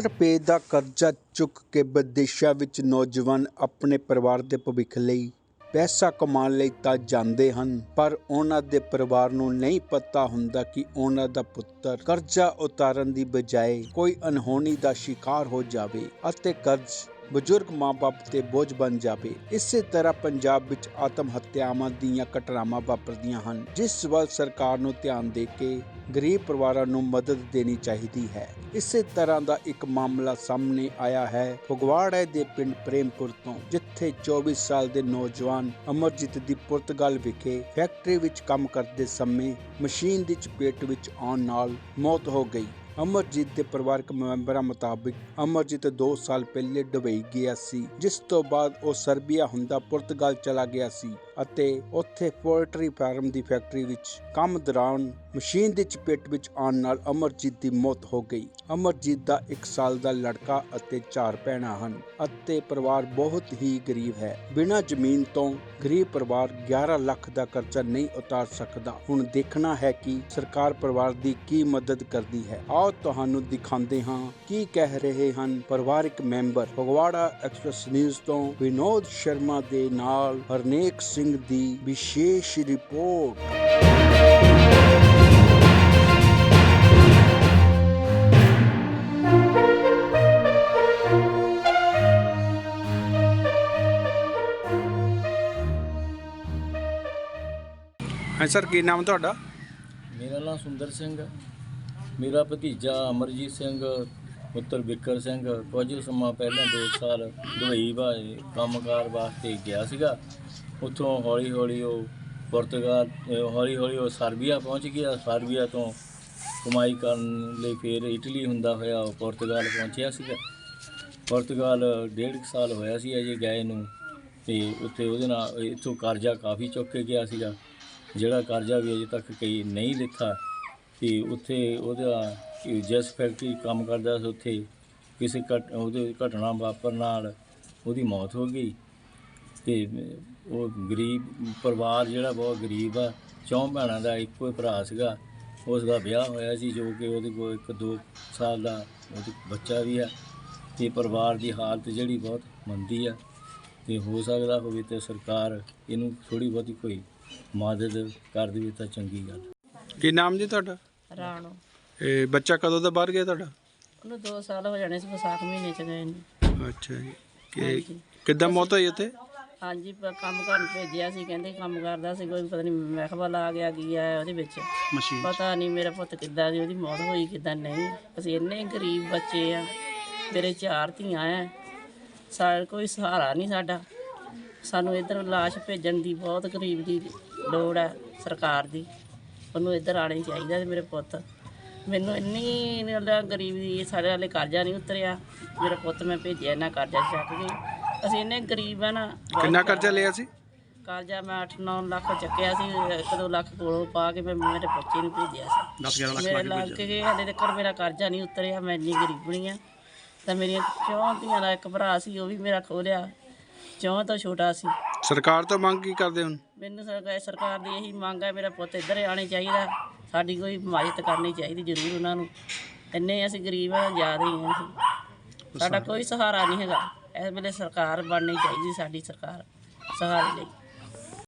ਰੁਪਏ ਦਾ ਕਰਜ਼ਾ ਚੁੱਕ ਕੇ ਵਿਦੇਸ਼ਾਂ ਵਿੱਚ ਨੌਜਵਾਨ ਆਪਣੇ ਪਰਿਵਾਰ ਦੇ ਭਵਿੱਖ ਲਈ ਪੈਸਾ ਕਮਾਉਣ ਲਈ ਤਾਂ ਜਾਂਦੇ ਹਨ, ਪਰ ਉਹਨਾਂ ਦੇ ਪਰਿਵਾਰ ਨੂੰ ਨਹੀਂ ਪਤਾ ਹੁੰਦਾ ਕਿ ਉਹਨਾਂ ਦਾ ਪੁੱਤਰ ਕਰਜ਼ਾ ਉਤਾਰਨ ਦੀ ਬਜਾਏ ਕੋਈ ਅਨਹੋਣੀ ਦਾ ਸ਼ਿਕਾਰ ਹੋ ਜਾਵੇ ਅਤੇ ਕਰਜ਼ ਬਜ਼ੁਰਗ ਮਾਪੇ ਤੇ ਬੋਝ ਬਣ ਜਾਵੇ। ਇਸੇ ਤਰ੍ਹਾਂ ਪੰਜਾਬ ਵਿੱਚ ਆਤਮ ਹੱਤਿਆਵਾਂ ਦੀਆਂ ਘਟਨਾਵਾਂ ਵਾਪਰਦੀਆਂ ਹਨ, ਜਿਸ ਵੱਲ ਸਰਕਾਰ ਨੂੰ ਧਿਆਨ ਦੇ ਕੇ ਗਰੀਬ ਪਰਿਵਾਰਾਂ ਨੂੰ ਮਦਦ ਦੇਣੀ ਚਾਹੀਦੀ ਹੈ। ਇਸੇ ਤਰ੍ਹਾਂ ਦਾ ਇੱਕ ਮਾਮਲਾ ਸਾਹਮਣੇ ਆਇਆ ਹੈ। ਫਗਵਾੜੇ ਦੇ ਪਿੰਡ ਪ੍ਰੇਮਪੁਰ ਤੋਂ, ਜਿੱਥੇ 24 ਸਾਲ ਦੇ ਨੌਜਵਾਨ ਅਮਰਜੀਤ ਦੀ ਪੁਰਤਗਾਲ ਵਿਖੇ ਫੈਕਟਰੀ ਵਿੱਚ ਕੰਮ ਕਰਦੇ ਸਮੇਂ ਮਸ਼ੀਨ ਦੀ ਚਪੇਟ ਵਿੱਚ ਆਉਣ ਨਾਲ ਮੌਤ ਹੋ ਗਈ। ਅਮਰਜੀਤ ਦੇ ਪਰਿਵਾਰਕ ਮੈਂਬਰਾਂ ਮੁਤਾਬਿਕ ਅਮਰਜੀਤ 2 ਸਾਲ ਪਹਿਲੇ ਦੁਬਈ ਗਿਆ ਸੀ, ਜਿਸ ਤੋਂ ਬਾਅਦ ਉਹ ਸਰਬੀਆ ਹੁੰਦਾ ਪੁਰਤਗਾਲ ਚਲਾ ਗਿਆ ਸੀ ਅਤੇ ਉੱਥੇ ਪੋਲਟਰੀ ਫਾਰਮ ਦੀ ਫੈਕਟਰੀ ਵਿੱਚ ਕੰਮ ਦੌਰਾਨ ਮਸ਼ੀਨ ਦੀ ਚਪੇਟ ਵਿੱਚ ਆਉਣ ਨਾਲ ਅਮਰਜੀਤ ਦੀ ਮੌਤ ਹੋ ਗਈ। ਅਮਰਜੀਤ ਦਾ 1 ਸਾਲ ਦਾ ਲੜਕਾ ਅਤੇ ਚਾਰ ਭੈਣਾਂ ਹਨ ਅਤੇ ਪਰਿਵਾਰ ਬਹੁਤ ਹੀ ਗਰੀਬ ਹੈ। ਬਿਨਾਂ ਜ਼ਮੀਨ ਤੋਂ ਗਰੀਬ ਪਰਿਵਾਰ 11 ਲੱਖ ਦਾ ਕਰਜ਼ਾ ਨਹੀਂ ਉਤਾਰ ਸਕਦਾ। ਹੁਣ ਦੇਖਣਾ ਹੈ ਕਿ ਸਰਕਾਰ ਪਰਿਵਾਰ ਦੀ ਕੀ ਮਦਦ ਕਰਦੀ ਹੈ। ਆਓ ਤੁਹਾਨੂੰ ਦਿਖਾਉਂਦੇ ਹਾਂ ਕੀ ਕਹਿ ਰਹੇ ਹਨ ਪਰਿਵਾਰਕ ਮੈਂਬਰ ਫਗਵਾੜਾ ਐਕਸਪ੍ਰੈਸ ਨਿਊਜ਼ ਤੋਂ ਵਿਨੋਦ ਸ਼ਰਮਾ ਦੇ ਨਾਲ ਹਰਨੇਕ ਸਿੰਘ ਦੀ ਵਿਸ਼ੇਸ਼ ਰਿਪੋਰਟ ਹਾਂ ਸਰ ਕੀ ਨਾਮ ਤੁਹਾਡਾ ਮੇਰਾ ਨਾਮ ਸੁੰਦਰ ਸਿੰਘ ਹੈ। ਮੇਰਾ ਭਤੀਜਾ ਅਮਰਜੀਤ ਸਿੰਘ, ਪੁੱਤਰ ਬਿੱਕਰ ਸਿੰਘ, ਕੁਝ ਸਮਾਂ ਪਹਿਲਾਂ 2 ਸਾਲ ਦੁਬਈ ਬਾਏ ਕੰਮਕਾਰ ਵਾਸਤੇ ਗਿਆ ਸੀਗਾ। ਉੱਥੋਂ ਹੌਲੀ ਹੌਲੀ ਉਹ ਪੁਰਤਗਾਲ ਹੌਲੀ ਹੌਲੀ ਉਹ ਸਰਬੀਆ ਪਹੁੰਚ ਗਿਆ। ਸਰਬੀਆ ਤੋਂ ਕਮਾਈ ਕਰਨ ਲਈ ਫਿਰ ਇਟਲੀ ਹੁੰਦਾ ਹੋਇਆ ਉਹ ਪੁਰਤਗਾਲ ਪਹੁੰਚਿਆ ਸੀਗਾ। ਪੁਰਤਗਾਲ ਡੇਢ ਕੁ ਸਾਲ ਹੋਇਆ ਸੀ ਅਜੇ ਗਏ ਨੂੰ ਤੇ ਉੱਥੇ ਉਹਦੇ ਨਾਲ ਇੱਥੋਂ ਕਰਜ਼ਾ ਕਾਫੀ ਚੁੱਕ ਕੇ ਗਿਆ ਸੀਗਾ। ਜਿਹੜਾ ਕਰਜ਼ਾ ਵੀ ਅਜੇ ਤੱਕ ਕਈ ਨਹੀਂ ਲਿੱਥਾ ਤੇ ਉੱਥੇ ਉਹਦਾ ਜਿਸ ਫੈਕਟਰੀ ਕੰਮ ਕਰਦਾ ਸੀ ਉੱਥੇ ਕਿਸੇ ਘਟ, ਉਹਦੇ ਘਟਨਾ ਵਾਪਰਨ ਨਾਲ ਉਹਦੀ ਮੌਤ ਹੋ ਗਈ। ਤੇ ਉਹ ਗਰੀਬ ਪਰਿਵਾਰ ਜਿਹੜਾ ਬਹੁਤ ਗਰੀਬ ਆ, ਚੌਂ ਭੈਣਾਂ ਦਾ ਇੱਕੋ ਹੀ ਭਰਾ ਸੀਗਾ। ਉਸ ਦਾ ਵਿਆਹ ਹੋਇਆ ਸੀ ਜੋ ਕਿ ਉਹਦੇ ਕੋਲ ਇੱਕ ਦੋ ਸਾਲ ਦਾ ਉਹਦੇ ਬੱਚਾ ਵੀ ਆ। ਤੇ ਪਰਿਵਾਰ ਦੀ ਹਾਲਤ ਜਿਹੜੀ ਬਹੁਤ ਮੰਦੀ ਆ। ਤੇ ਹੋ ਸਕਦਾ ਹੋਵੇ ਤੇ ਸਰਕਾਰ ਇਹਨੂੰ ਥੋੜੀ ਬਹੁਤੀ ਕੋਈ ਮਦਦ ਕਰ ਦੇਵੇ ਤਾਂ ਚੰਗੀ ਗੱਲ ਕੀ ਨਾਮ ਜੀ ਤੁਹਾਡਾ? ਰਾਣੋ। ਇਹ ਬੱਚਾ ਕਦੋਂ ਦਾ ਬਾਹਰ ਗਿਆ ਤੁਹਾਡਾ? ਉਹਨੂੰ 2 ਸਾਲ ਹੋ ਜਾਣੇ ਸੀ ਵਿਸਾਖ ਮਹੀਨੇ ਚ ਗਏ ਨੇ। ਅੱਛਾ ਜੀ। ਕਿ ਹਾਂਜੀ। ਕਿੱਦਾਂ ਮੌਤ ਹੋਈ ਉੱਥੇ? ਹਾਂਜੀ ਪ- ਕੰਮ ਕਰਨ ਭੇਜਿਆ ਸੀ ਕਹਿੰਦੇ ਕੰਮ ਕਰਦਾ ਸੀ ਕੋਈ ਪਤਾ ਨਹੀਂ ਮਹਿਕਮਾ ਆ ਗਿਆ ਕੀ ਆ ਉਹਦੇ ਵਿੱਚ। ਮਸ਼ੀਨ ਪਤਾ ਨਹੀਂ ਮੇਰਾ ਪੁੱਤ ਕਿੱਦਾਂ ਦੀ ਉਹਦੀ ਮੌਤ ਹੋਈ ਕਿੱਦਾਂ ਨਹੀਂ। ਅਸੀਂ ਇੰਨੇ ਗਰੀਬ ਬੱਚੇ ਆ ਮੇਰੇ ਚਾਰ ਧੀਆਂ ਆ ਸਾਡਾ ਕੋਈ ਸਹਾਰਾ ਨਹੀਂ ਸਾਡਾ। ਸਾਨੂੰ ਇੱਧਰ ਲਾਸ਼ ਭੇਜਣ ਦੀ ਬਹੁਤ ਗਰੀਬ ਦੀ ਲੋੜ ਹੈ ਸਰਕਾਰ ਦੀ। ਉਹਨੂੰ ਇੱਧਰ ਆਣੇ ਚਾਹੀਦਾ ਤੇ ਮੇਰੇ ਪੁੱਤ। ਮੈਨੂੰ ਇੰਨੀ ਨਾਲ ਗਰੀਬ ਸਾਡੇ ਵਾਲੇ ਕਰਜ਼ਾ ਨਹੀਂ ਉਤਰਿਆ। ਮੇਰਾ ਪੁੱਤ ਮੈਂ ਭੇਜਿਆ ਇਹਨਾਂ ਕਰਜ਼ਾ ਚੱਕ ਕੇ। ਅਸੀਂ ਇੰਨੇ ਗਰੀਬ ਆ ਨਾ। ਕਿੰਨਾ ਕਰਜ਼ਾ ਲਿਆ ਸੀ? ਕਰਜ਼ਾ ਮੈਂ 8-9 ਲੱਖ ਚੱਕਿਆ ਸੀ। 1-2 ਲੱਖ ਕੋਲੋਂ ਪਾ ਕੇ ਮੈਂ ਮੇਰੇ ਬੱਚੇ ਨੂੰ ਭੇਜਿਆ ਸੀ। 10 11 ਮੇਰੇ ਲੱਗ ਕੇ ਹਲੇ ਤੱਕ ਮੇਰਾ ਕਰਜ਼ਾ ਨਹੀਂ ਉਤਰਿਆ। ਮੈਂ ਇੰਨੀ ਗਰੀਬਣੀ ਆ। ਤਾਂ ਮੇਰੀਆਂ ਚੌਂ ਧੀਆਂ ਦਾ ਇੱਕ ਭਰਾ ਸੀ ਉਹ ਵੀ ਮੇਰਾ ਖੋਲਿਆ ਚੌਂ ਤੋਂ ਛੋਟਾ ਸੀ। ਸਰਕਾਰ ਤੋਂ ਮੰਗ ਕੀ ਕਰਦੇ ਹੁਣ? ਮੈਨੂੰ ਸਰਕਾਰ ਸਰਕਾਰ ਦੀ ਇਹੀ ਮੰਗ ਹੈ, ਮੇਰਾ ਪੁੱਤ ਇੱਧਰ ਆਣੇ ਚਾਹੀਦਾ। ਸਾਡੀ ਕੋਈ ਹਿਮਾਇਤ ਕਰਨੀ ਚਾਹੀਦੀ ਜ਼ਰੂਰ ਉਹਨਾਂ ਨੂੰ। ਇੰਨੇ ਅਸੀਂ ਗਰੀਬ ਆ, ਜ਼ਿਆਦਾ ਹੀ ਹਾਂ ਅਸੀਂ। ਸਾਡਾ ਕੋਈ ਸਹਾਰਾ ਨਹੀਂ ਹੈਗਾ। ਇਸ ਵੇਲੇ ਸਰਕਾਰ ਬਣਨੀ ਚਾਹੀਦੀ ਸਾਡੀ ਸਰਕਾਰ, ਸਹਾਰੇ ਲਈ।